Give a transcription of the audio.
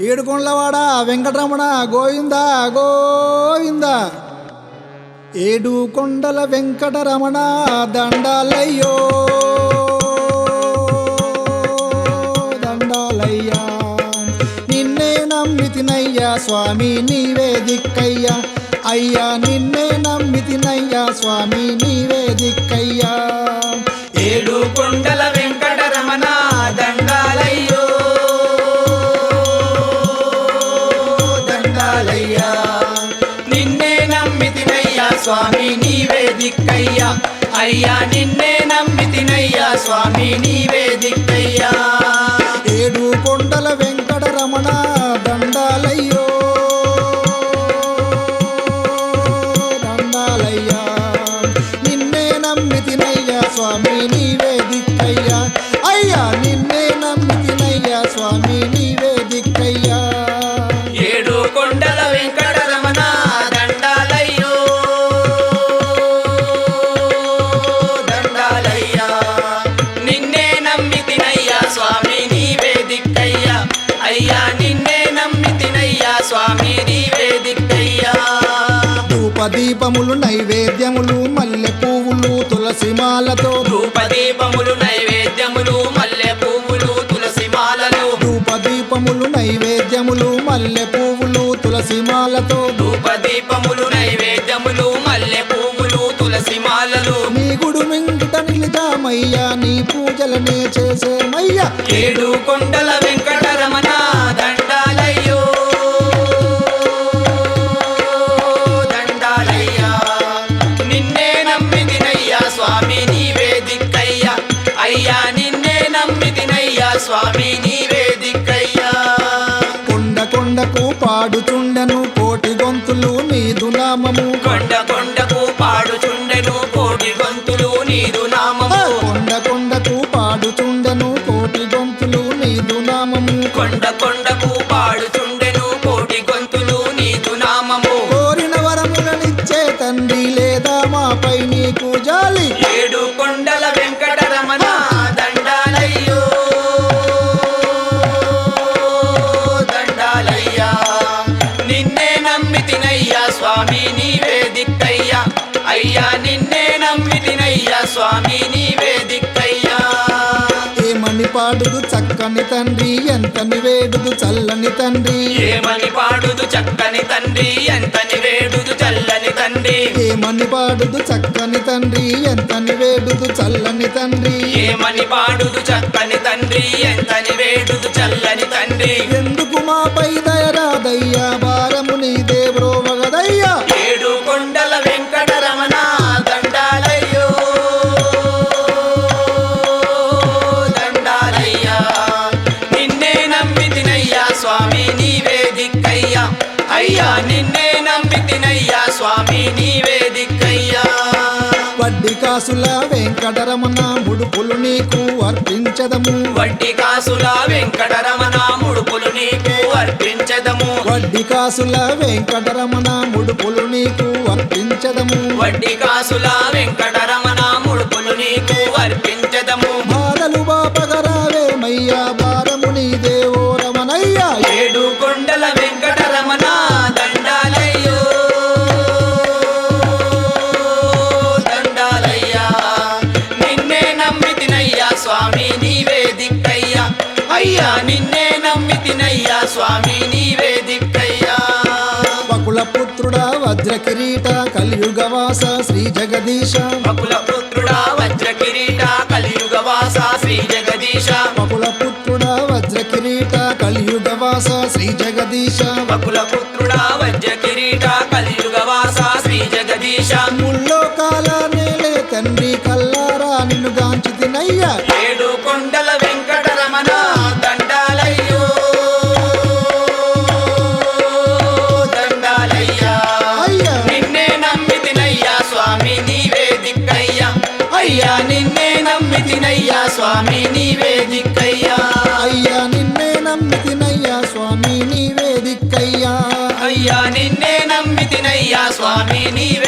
ఏడుకొండలవాడ వెంకటరమణ గోవింద గోవింద. ఏడు కొండల వెంకటరమణ దండాలయ్యో. దండాలయ్యా నిన్నే నమ్మితినయ్యా స్వామి నీవే దిక్కయ్యా. అయ్యా నిన్నే నమ్మితినయ్యా స్వామి నీవే దిక్కయ్యా. ఏడు కొండల నమ్మితినయ్యా స్వామి నీవే దిక్కయ్యా స్వామి నీవే దిక్కయ్యా ధూపదీపములు నైవేద్యములు మల్లె పువ్వులు తులసి మాలతో ధూపదీపములు నైవేద్యములు మల్లె పువ్వులు తులసి మాలలు ధూపదీపములు నైవేద్యములు మల్లె పువ్వులు తులసి మాలతో ధూపదీపములు నైవేద్యములు మల్లె పువ్వులు తులసి మాలలు నీ గుడు మింగుట నిలిచామయ్యా నీ పూజలనే చేసేమయ్యా. ఏడు కొండల వెంకటరమణ అయ్యా నిన్నే నమ్మితినయ్యా స్వామి నీవే దిక్కయ్యా కొండ కొండకు పాడుచుండెను కోటి గొంతులు నీదు నామము. కొండ కొండకు పాడుచుండెను కోటి గొంతులు నీదు నామము. కొండ కొండకు పాడుచుండెను కోటి గొంతులు నీదు నామము. కొండ కొండకు స్వామి నీవే దిక్కయ్యా. అయ్యా నిన్నే నమ్మితినయ్యా స్వామి నీవే దిక్కయ్యా. ఏమని పాడుదు చక్కని తండ్రి ఎంతని వేడుదు చల్లని తండ్రి. ఏమని పాడుదు చక్కని తండ్రి ఎంతని వేడుదు చల్లని తండ్రి. ఏమని పాడుదు చక్కని తండ్రి ఎంతని వేడుదు చల్లని తండ్రి. ఏమని పాడుదు చక్కని తండ్రి ఎంతని వేడుదు చల్లని తండ్రి. ఎందుకు మాపై దయరాదయ్యా? వడ్డీ కాసుల వెంకటరమణ ముడుపులు నీకు అర్పించదము. వడ్డీ కాసుల వెంకటరమణ ముడుపులు నీకు అర్పించదము. వడ్డీ కాసుల వెంకటరమణ ముడుపులు నీకు అర్పించదము. వడ్డీ కాసుల వెంకటరమణ వజ్ర కిరీట కలియుగవాస శ్రీ జగదీశ. బకుల పుత్రుడా వజ్ర కిరీట కలియుగ వాస శ్రీ జగదీశ. బకుల పుత్రుడా వజ్ర కిరీట కలియుగవాస శ్రీ జగదీశ. బకుల పుత్రుడా అయ్యా నిన్నే నమ్మితినయ్యా స్వామి నీవే దిక్కయ్యా అయ్యా నిన్నే నమ్మితినయ్యా స్వామి నీవే దిక్కయ్యా అయ్యా నిన్నే నమ్మితినయ్యా స్వామి నీవే